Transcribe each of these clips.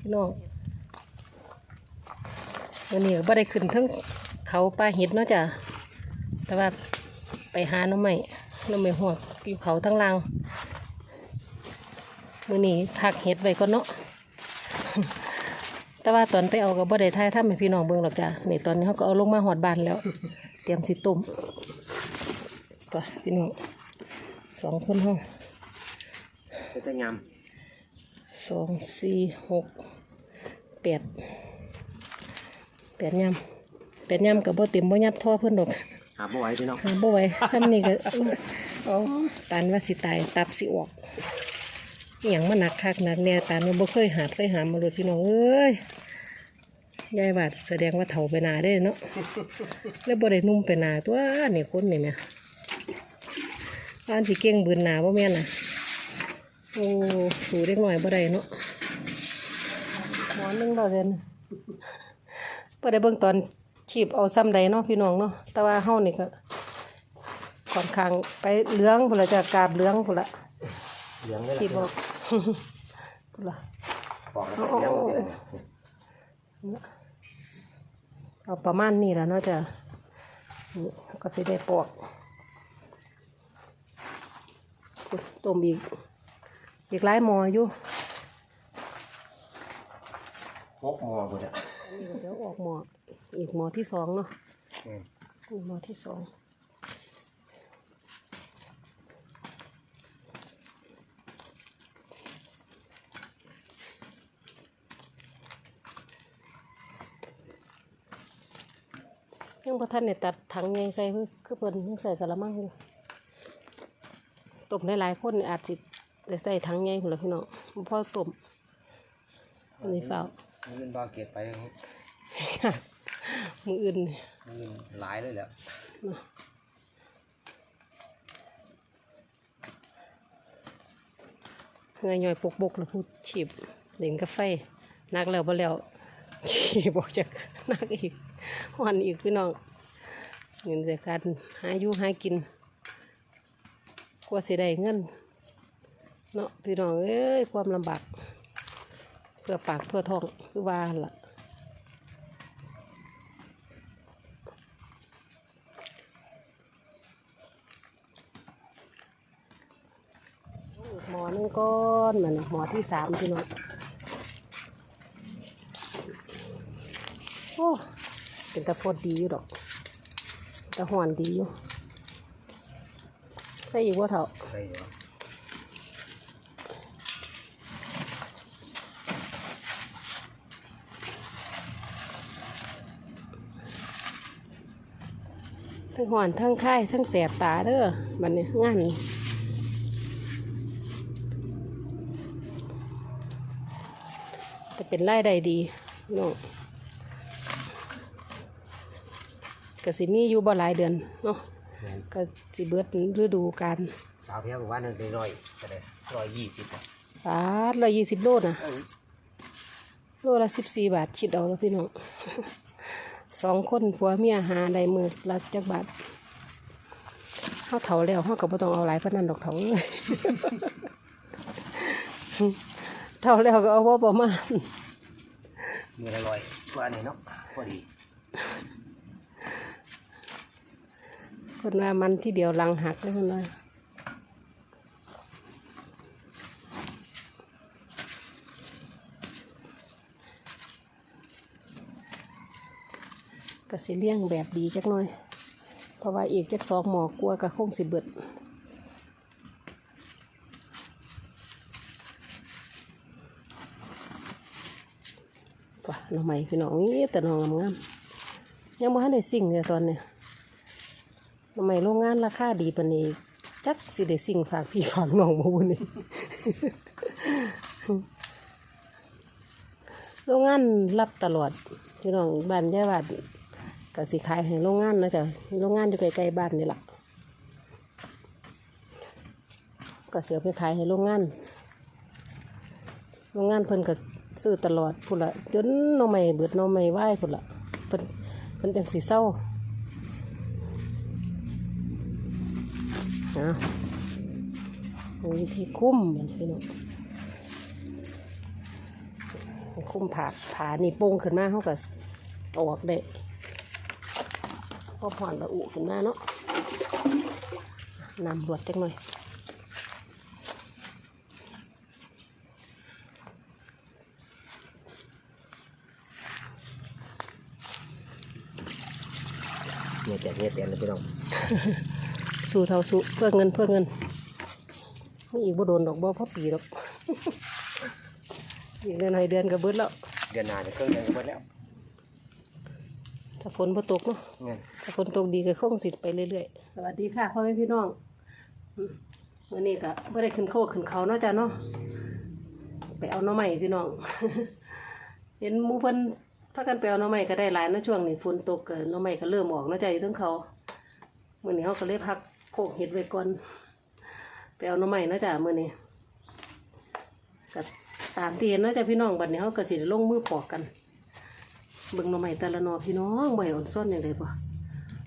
พี่น้องวันนี้ก็บ่ได้ขึ้นทั้งเขาปลาเห็ดเนาะจ้ะแต่ว่าไปหาหน้ำใหม่น้ำใหม่หัวอยู่เขาทั้งล่างมื้อนี้พักเห็ดไว้ก่อนเนาะแต่ว่าตอนไปเอาก็บ่ได้ทายทำให้พี่น้องเบิ่งหรอกจ้ะนี่ตอนนี้เขาก็เอาลงมาหอดบานแล้ว เตรียมสิต้มไปพี่น้องสองคนห้องเป็นจะงามสองสี่หก แปดแปดยำแปดยำกับบ่เต็มบ่ยัดท่อเพิ่นดอกหาบ่ไหวพี่น้องหาบ่ไหวซ้ำนี่ก็เอาตานว่าสิตายตับสิออกอหย่างมันหนักคักหนักแน่ตานมันบ่เคยหาเคยหามาเลยพี่น้องเอ้ยยายบาดแสดงว่าเฒ่าไปหนาได้เนาะแล้วบ่ได้นุ่มไปหนาตัวนี่คนนี่แหม่บ้านสิเก่งบืนหนาบ่แม่นน่ะโอ้สูเล็กหน่อยบ่ได้เนาะหม อนหนึงเราเดินบ่ได้เบิ่งตอนขีบเอาซ้ำใดเนาะพี่น้องเนาะแต่ว่าเฮานี่ก็ค่อนข้างไปเหลืองพุ่นละจ้ะกาบเหลืองพุ่นละเหลืองเลยขีบอล่ะอกพุ่นละปอกแล้วก็เหลืองเสียเอาประมาณนี้ล่ะเนาะจ้ะนี่ก็สิได้ปอกต้มอีกอีกหลายหม้ออยู่ หกโมงหมดอะอันนี้ก็เดี๋ยวออกหมออีกหมอที่สองเนาะอืมอีกหมอที่สองยังพอท่านเนี่ยตัดถังใหญ่ใส่คือคือเพิ่นยังใส่กะละมังอยู่ต้มหลายๆคนนี่อาจสิได้ใส่ถังใหญ่พุ่นละพี่น้องบ่พอต้มอันนี้เปล่า มันเป็นบาเก็ตไปอย่างนี้มืออื่นนี่มันหลายเลยแหละเงยย่อยปกบกแล้วพูดฉีบเล่นกาแฟนักแล้วบ่แล้วขี่บอกจากนักอีกวันอีกพี่น้องเงินจากการหาอยู่หากินกว่าสิได้เงินเนาะพี่น้องเอ้ยความลำบากเพื่อปากเพื่อท้องคือว่าล่ะหมอนึงก้อนเหมันหมอที่สามพี่น้องโอ้เป็นตะโพดดีอยู่ดอกตะหวนดีอยู่ใส่อีกว่าเถอะใช่เห ทั้งหอนทั้งไข้ทั้งแสบตาเด้อบัดนี้งานนี้จะเป็นรายได้ดีพี่น้องก็สิมีอยู่บ่หลายเดือนเนาะแม่นก็สิเบิดฤดูกาลสาวเพียบอกว่านั่นเป็นร้อยก็ได้ร้อยยี่สิบอะบาทร้อยยี่สิบโลนะเอ้ยโลละสิบสี่บาทคิดเอาแล้วพี่น้อง สองคนผัวเมียหาได้มือละจักบาทเขาเถาแล้วเขาก็บ่ต้องเอาหลายพนันดอกเถาเลยเท่าแล้วก็เอาว่าประมาณมือละร้อยกว่านี่เนาะพอดีคนว่ามันที่เดียวลังหักเลยคนว่า ก็สิเลี้ยงแบบดีจักหน่อย เพราะว่าอีกจักสองหมอกลัวก็คงสิเบิดว่ะหน่อไม้พี่น้องนี่แต่หน้องงามๆยังบ่ทันได้สิ่งเลยตอนเนี้ยหน่อไม้โรงงานราคาดีปานนี้จักสิได้สิ่งฝากพี่ฝากน้องบ่บุนี่โรงงานรับตลอดพี่น้องบ้านยายบาด ก็สิขายให้โรงงานนะจ๊ะโรงงานอยู่ใกล้ๆบ้านนี่แหละก็เสียไปขายให้โรงงาน โรงงานเพิ่นก็ซื้อตลอดพุ่นละจนน้องใหม่เบิดน้องใหม่ไหว้พุ่นละเพิ่นเพิ่นจังสิเศร้าอะวิธีคุ้มมันพี่น้องคุ้มผาผานี่โป่งขึ้นมาเขาก็เอออกได้ พอผ่อนระอุขึ้นมาเนาะนำรวดจักหน่อยเนี่ยแตกเนี่ยแตกเลยพี่น้องสู้เท่าสู้เพื่อเงินเพื่อเงินไม่อีกบ่โดนดอกบ่เพราะปีดอกอีกเดือนหน่อยเดือนก็เบิดแล้ว เดือนหน้าจะเครื่องเดือนก็หมดแล้ว ถ้าฝนบ่ตกเนาะเงินถ้า ฝนตกดีก็คงสิไปเรื่อยๆ สวัสดีค่ะพ่อแม่พี่น้องอืมมื้อนี้ก็บ่ได้ขึ้นโคกขึ้นเขาเนาะจ้ะเนาะไปเอาน่อไม้พี่น้อง เห็นมูเพิ่นพากันไปเอาน่อไม้ก็ได้หลายนะช่วงนี้ฝนตกก็หน่อไม้ก็เริ่มออกเนาะจ้ะอยู่ทั้งเขามื้อนี้เฮาก็เลยพักโคกเห็ดไว้ก่อนไปเอาน่อไม้เนาะจ้ะมื้อนี้ก็ตามที่เห็นเนาะจ้ะพี่น้องบัดนี้เฮาก็สิลงมือปอกกันเบิ่งน่อไม้แต่ละนอพี่น้องให้อ่อนซ่อนอย่างไรบ่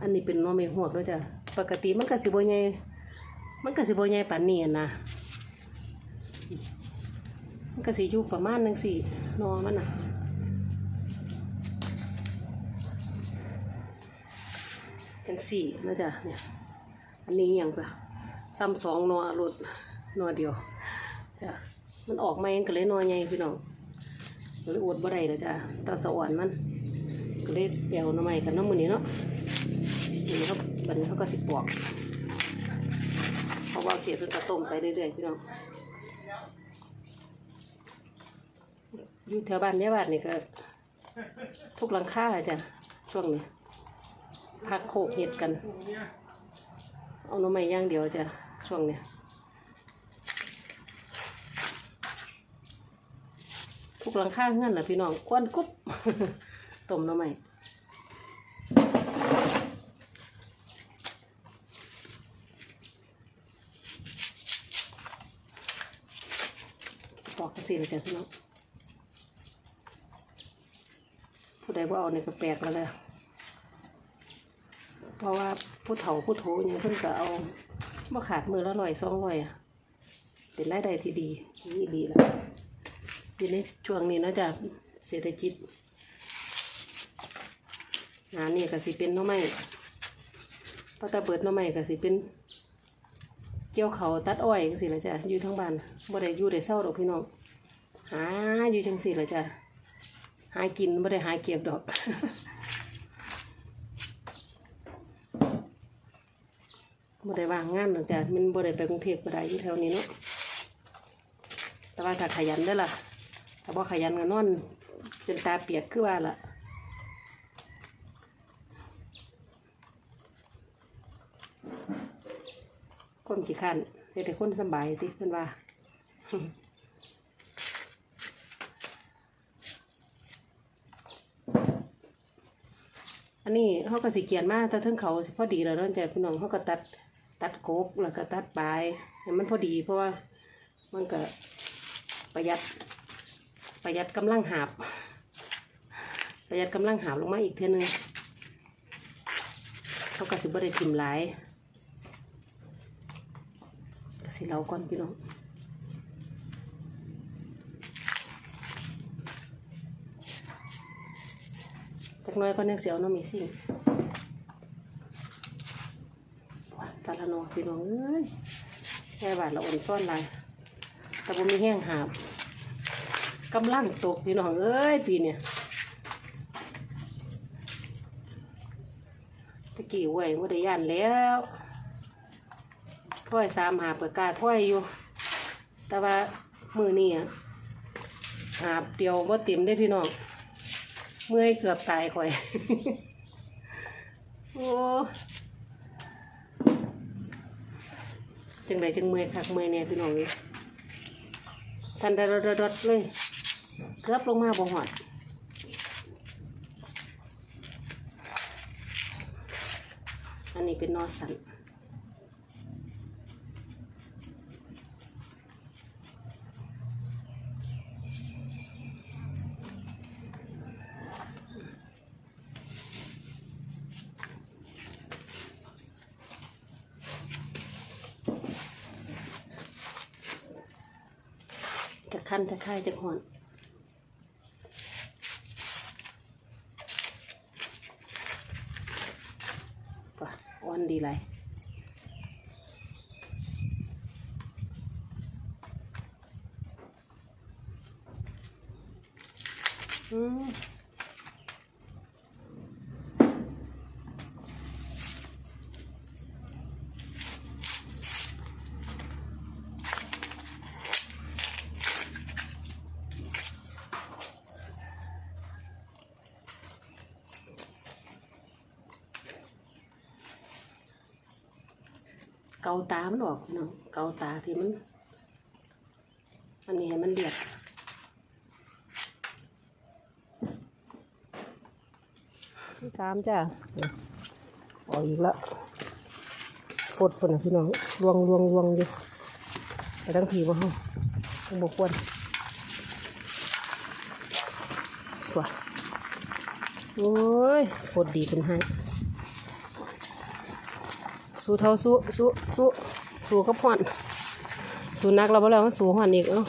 อันนี้เป็นน่อไม้หวกเนาะจ้ะปกติมันก็สิบใหญ่มันก็สิบใหญ่ปานนี้นะมันก็สิอยู่ประมาณจังซี่นอมันน่ะจังสี่นะจ้ะเนี่ยอันนี้อย่างปะซ้ำสองนอรถนอเดียวจ้ะมันออกมาเองก็เลยนอใหญ่พี่น้องก็เลยอดบ่ได้แล้วจ้ะตาสะอ่อนมันก็เลยเปียวน้ำใหม่กันน้ำมือนี้เนาะ นี่เขาบันเขาก็สิบปอกเพราะว่าเขียดเพิ่นก็ต้มไปเรื่อยๆพี่น้องอยู่แถวบ้านเนี่บ้านนี่ก็ ทุกหลังคาอะจ้ะช่วงนี้พักโคกเห็ดกัน เอาน้ำม่อย่างเดียวจ้ะช่วงเนี้ยทุกหลังคาเงื่อนนะพี่น้องควนกุ๊บต้มน้ำใหม่ ปอกกระสีเลยจ้ะพี่น้องผู้ใดว่าเอาเนี่ยก็แปลกแล้วแหละเพราะว่าผู้เฒ่าผู้โถอย่างเพิ่นก็เอามาขาดมือละร้อยสองร้อยอะเป็นรายได้ที่ดีนี่ดีแล้วอยู่ในช่วงนี้เนาะจากเศรษฐกิจงานนี่ก็สิเป็นน้อไม้พอตาเปิดน้อไม้ก็สิเป็น เกี่ยวเขาตัดอ้อยจังสิละจ้ะอยู่ทั้งบ้านบ่ได้อยู่ได้เศร้าดอกพี่น้อง หาอยู่จังสิละจ้ะหากินบ่ได้หาเก็บดอกบ่ได้ว่างงานหรอกจ้ะมันบ่ได้ไปกรุงเทพก็ได้อยู่แถวนี้เนาะแต่ว่าถ้าขยันได้ล่ะถ้าบ่ขยันก็นอนจนตาเปียกคือว่าล่ะคนขี้ขันเฮ็ดให้คนสบายสิเพิ่นว่า อันนี้เขาก็สิเกียนมาถ้าเทิงเขาพอดีแล้วเนาะจ้ะพี่น้องเขาก็ตัดตัดโกกแล้วก็ตัดปลายมันพอดีเพราะว่ามันก็ประหยัดประหยัดกำลังหาบ ประหยัดกำลังหาบลงมาอีกเท่านึงเขาก็สิบ่ได้ทิมหลายก็สิเราก่อนพี่น้องจักห น้อยก็ยังเสียวน้องมีสิ่งว้าตาละนองพี่น้องเอ้ยแค่บาทละอ่อนซ่อนลายแต่บ่มีแห้งหาบกำลังตกพี่น้องเอ้ยปีเนี่ยตะกี้ไหวว่าได้ย่านแล้วถ้วยสามหาบเปิดกาถ้วยอยู่ แต่ว่ามือนี่หาบเดียวว่าเต็มได้พี่น้อง เมื่อยเกือบตายข่อย โอ้จังใดจังเมื่อยคักเมื่อยเนี่ยพี่น้องเอ้ยสันดดดดเลย เกือบลงมาบ่หอดอันนี้เป็นนอสัน ขั้นตะไคร้จะหอนอ่อนดีไร เกาตามันออกพี่น้องเกาตาที่มัน อันนี้ให้มันเดือดที่สามจ้ะออกอีกแล้วฟดปนนะพี่น้องลวงลวงลวงอยู่ไปทั้งทีบ่ห้องต้องบกวนตัวโอ้ยฟดดีขึ้นให้ สู้เท่าสู้สู้สู้สู้กับห่อน สู้นักเราบ่แล้วมันสู้ห่อนอีกเอ้า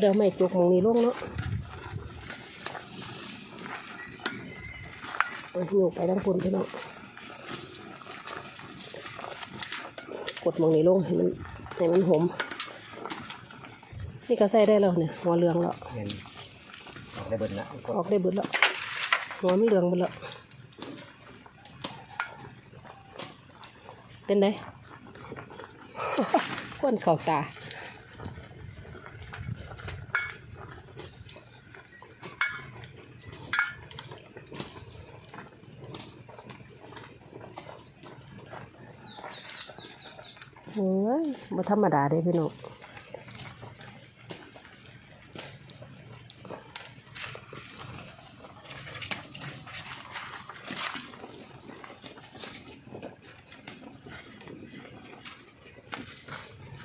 เดี๋ยวไม่จุกมองนี้ลงเนาะหิวไปทั้งปุ่นพี่น้องกดมองนี้ลงให้มันให้มันหอม นี่ก็ใส่ได้แล้วเนี่ยหัวเหลืองแล้วเงินออกได้เบิดละกดออกได้เบิดแล้วหัวมันเหลืองเบิดแล้วเป็นไงก้นเข่าตาโอ้ยบ่ธรรมดาเด้พี่น้อง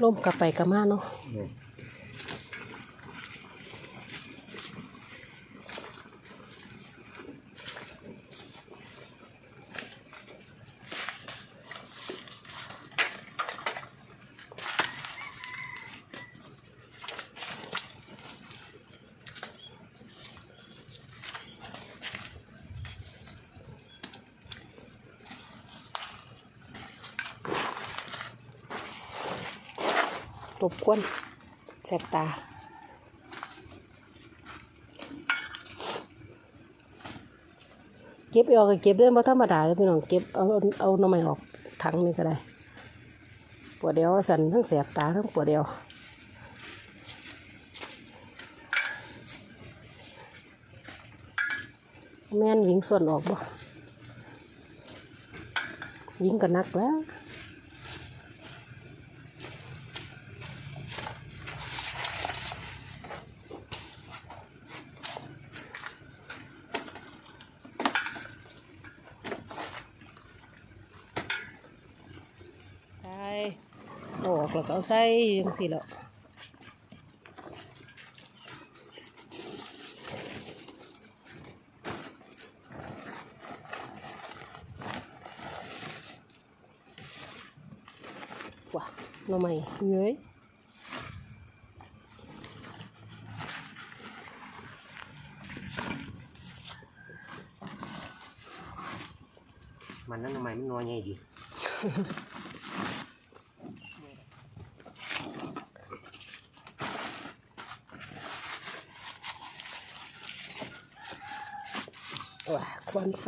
ล่มกลับไปกลับมาเนาะ รบกวนแสบตา เก็บเอาก็เก็บเรื่องบ่ธรรมดาเลยพี่น้องเก็บเอาเอาหน่อไม้ออกถังนี่ก็ได้ปวดเดียวสันทั้งแสบตาทั้งปวดเดียวแม่นวิ่งส่วนออกบ่วิ่งก็นักแล้ว ใช่เอาออกแล้วก็เอาใส่ยังสิแล้วว้าหน่อไม้เย้ยมันนั่นทำไมมันน้อยไงดี ว้าควันไฟ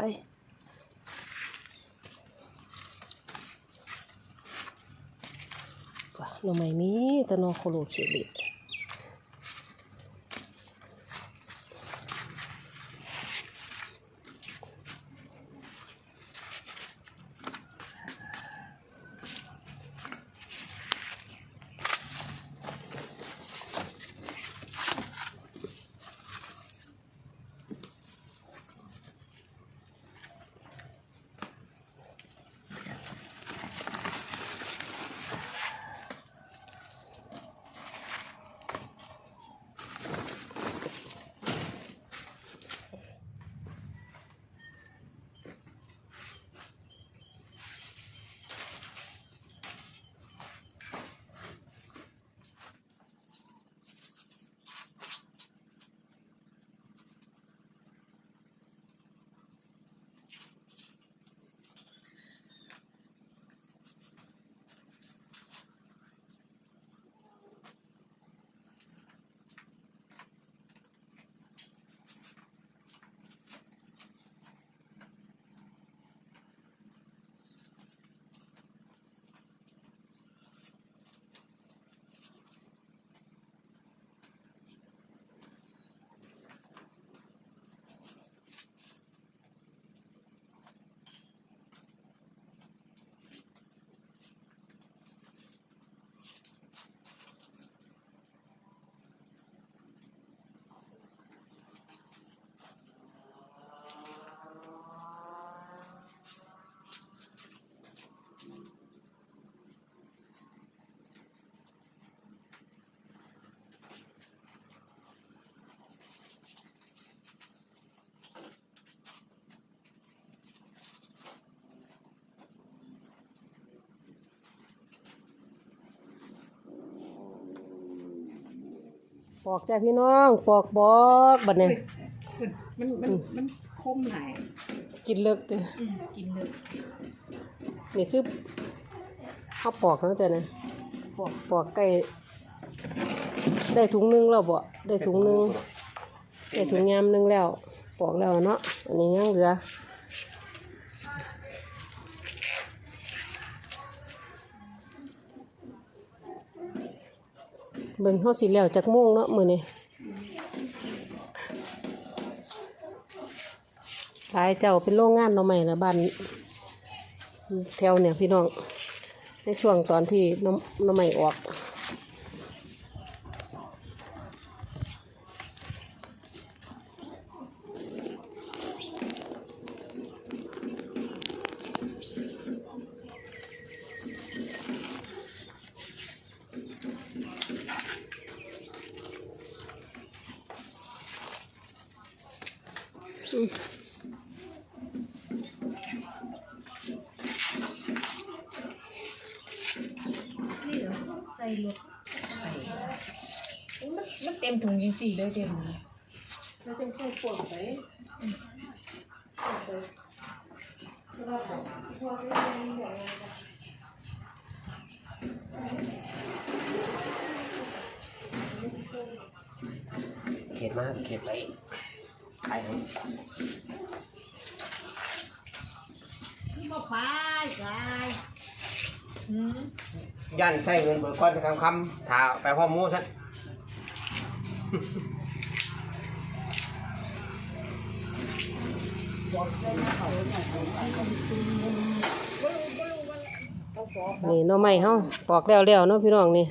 ว้า หน่อไม้มีแต่หนอโคโลเคเลิ ปอกจ้าพี่น้อง ปอกบอกบัดเนี่ยมันมันมันคมหลายกินเลิกเด้ออืมกินเลยนี่คือเขาปอกแล้วจ้ะนะปอกปอกไก่ได้ถุงหนึงแล้วบ่ได้ถุงหนึงได้ถุงยามหนึงแล้ว ปอกแล้วเนาะอันนี้ยังเหลือ เบิ่งเฮาสิแล้วจักโมงเนาะมื้อนี้หลายเจ้าเป็นโรงงานเนาะใหม่ละบ้านแถวเนี่ยพี่น้องในช่วงตอนที่น้ำน้ำใหม่ออก รถใส่มันมันเต็มถุงยังสี่เลยเต็มเลยแล้วจะใส่ปวดไปเข็ดมากเข็ดไปขายให้นี่บ่ไปไปอืม ย่านใส่เงินเบิกก้อนจะคำคำถ้าไปพ่อหมูซะนี่หน้อใหม่เฮาปอกแล้วแล้วเนาะพี่น้องนี่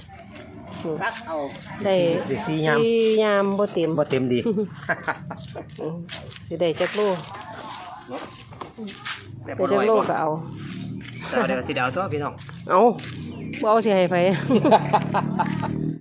คัดเอาได้ได้สี่ยาม สี่ยามบ่เต็มบ่เต็มดี อืมสิได้จักโลแบบได้จักโลก็เอาเอาเดี๋ยวก็สิเดาวตัวพี่น้องเอา บ่เอาสิให้ไผ